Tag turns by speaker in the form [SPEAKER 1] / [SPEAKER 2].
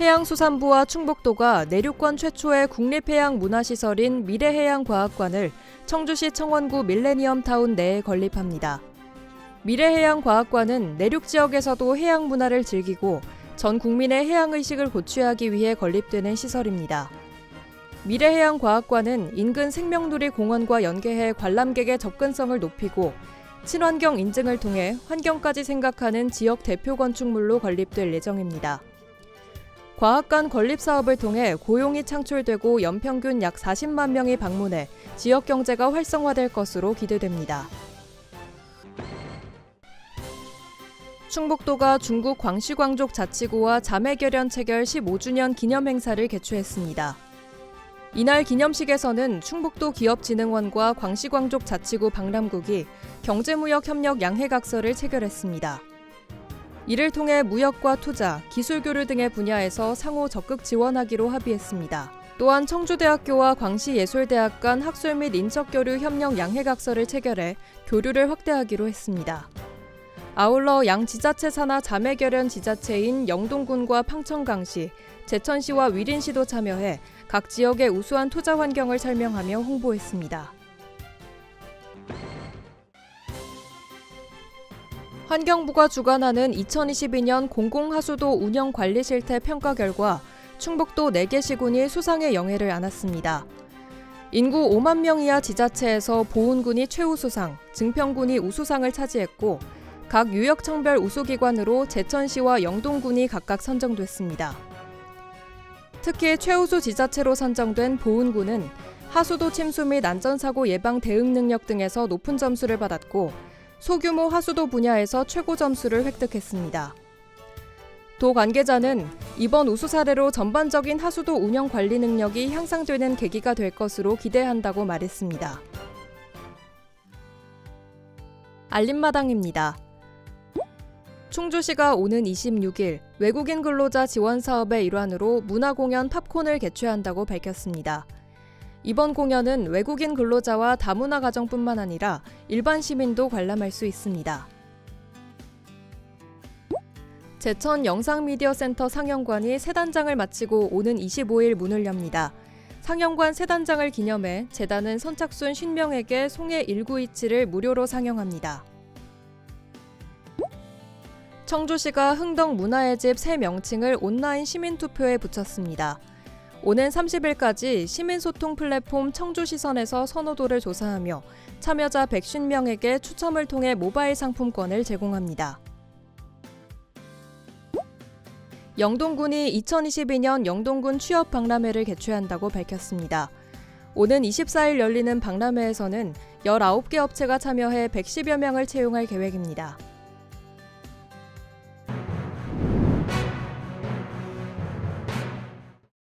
[SPEAKER 1] 해양수산부와 충북도가 내륙권 최초의 국립해양 문화시설인 미래해양과학관을 청주시 청원구 밀레니엄 타운 내에 건립합니다. 미래해양과학관은 내륙 지역에서도 해양 문화를 즐기고 전 국민의 해양 의식을 고취하기 위해 건립되는 시설입니다. 미래해양과학관은 인근 생명누리 공원과 연계해 관람객의 접근성을 높이고 친환경 인증을 통해 환경까지 생각하는 지역 대표 건축물로 건립될 예정입니다. 과학관 건립 사업을 통해 고용이 창출되고 연평균 약 40만 명이 방문해 지역 경제가 활성화될 것으로 기대됩니다. 충북도가 중국 광시광족 자치구와 자매결연 체결 15주년 기념 행사를 개최했습니다. 이날 기념식에서는 충북도 기업진흥원과 광시광족 자치구 박람국이 경제무역 협력 양해각서를 체결했습니다. 이를 통해 무역과 투자, 기술 교류 등의 분야에서 상호 적극 지원하기로 합의했습니다. 또한 청주대학교와 광시예술대학 간 학술 및 인적교류 협력 양해각서를 체결해 교류를 확대하기로 했습니다. 아울러 양 지자체 산하 자매결연 지자체인 영동군과 평천강시, 제천시와 위린시도 참여해 각 지역의 우수한 투자 환경을 설명하며 홍보했습니다. 환경부가 주관하는 2022년 공공하수도 운영 관리 실태 평가 결과 충북도 4개 시군이 수상의 영예를 안았습니다. 인구 5만 명 이하 지자체에서 보은군이 최우 수상, 증평군이 우수상을 차지했고 각 유역청별 우수기관으로 제천시와 영동군이 각각 선정됐습니다. 특히 최우수 지자체로 선정된 보은군은 하수도 침수 및 안전사고 예방 대응 능력 등에서 높은 점수를 받았고 소규모 하수도 분야에서 최고 점수를 획득했습니다. 도 관계자는 이번 우수 사례로 전반적인 하수도 운영 관리 능력이 향상되는 계기가 될 것으로 기대한다고 말했습니다. 알림마당입니다. 충주시가 오는 26일 외국인 근로자 지원 사업의 일환으로 문화공연 팝콘을 개최한다고 밝혔습니다. 이번 공연은 외국인 근로자와 다문화 가정뿐만 아니라 일반 시민도 관람할 수 있습니다. 제천 영상미디어센터 상영관이 새 단장을 마치고 오는 25일 문을 엽니다. 상영관 새 단장을 기념해 재단은 선착순 50명에게 송해 1927을 무료로 상영합니다. 청주시가 흥덕 문화의 집 새 명칭을 온라인 시민투표에 붙였습니다. 오는 30일까지 시민소통 플랫폼 청주시선에서 선호도를 조사하며 참여자 150명에게 추첨을 통해 모바일 상품권을 제공합니다. 영동군이 2022년 영동군 취업 박람회를 개최한다고 밝혔습니다. 오는 24일 열리는 박람회에서는 19개 업체가 참여해 110여 명을 채용할 계획입니다.